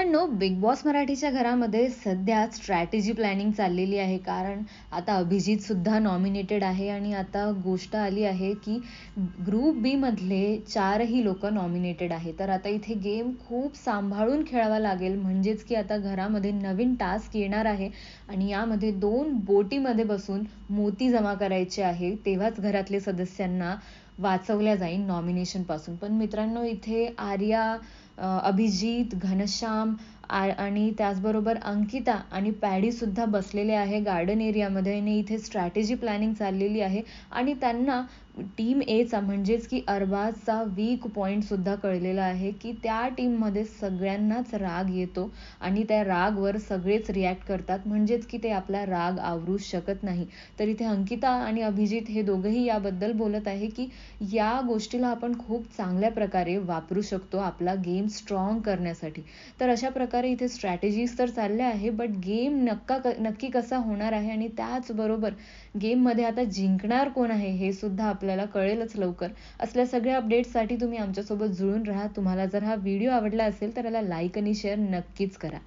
मित्रांनो big boss मराठीच्या घरामध्ये सध्या स्ट्रॅटेजी प्लॅनिंग चाललेली आहे. कारण आता अभिजित सुद्धा नॉमिनेटेड आहे आणि आता गोष्ट आली आहे की ग्रुप बी मधले चारही लोक नॉमिनेटेड आहे तर आता इथे गेम खूप सांभाळून खेळावा लागेल. म्हणजेच की आता घरामध्ये नवीन टास्क येणार आहे आणि यामध्ये दोन बोटीमध्ये बसून मोती जमा करायचे आहे. तेव्हाच घरातले सदस्यांना वाचवल्या जाईल नॉमिनेशनपासून पण मित्रांनो इथे आर्या अभिजित घनश्याम आणि त्याचबरोबर अंकिता आणि पॅडी सुद्धा बसलेले आहे गार्डन एरियामध्ये आणि इथे स्ट्रॅटेजी प्लॅनिंग चाललेली आहे. आणि त्यांना टीम एचा म्हणजेच की अरबाजचा वीक पॉईंट सुद्धा कळलेला आहे की त्या टीममध्ये सगळ्यांनाच राग येतो आणि त्या रागवर सगळेच रिॲक्ट करतात. म्हणजेच की ते आपला राग आवरू शकत नाही. तर इथे अंकिता आणि अभिजित हे दोघंही याबद्दल बोलत आहे की या गोष्टीला आपण खूप चांगल्या प्रकारे वापरू शकतो आपला गेम स्ट्रॉंग करण्यासाठी. तर अशा प्रकारे इथे स्ट्रॅटेजीज तर चालल्या आहे बट गेम नक्का नक्की कसा होणार आहे आणि त्याचबरोबर गेममध्ये आता जिंकणार कोण आहे हे सुद्धा आपल्याला कळेलच लवकर. असल्या सगळ्या अपडेट्ससाठी तुम्ही आमच्यासोबत जुळून राहा. तुम्हाला जर हा व्हिडिओ आवडला असेल तर याला लाईक आणि शेअर नक्कीच करा.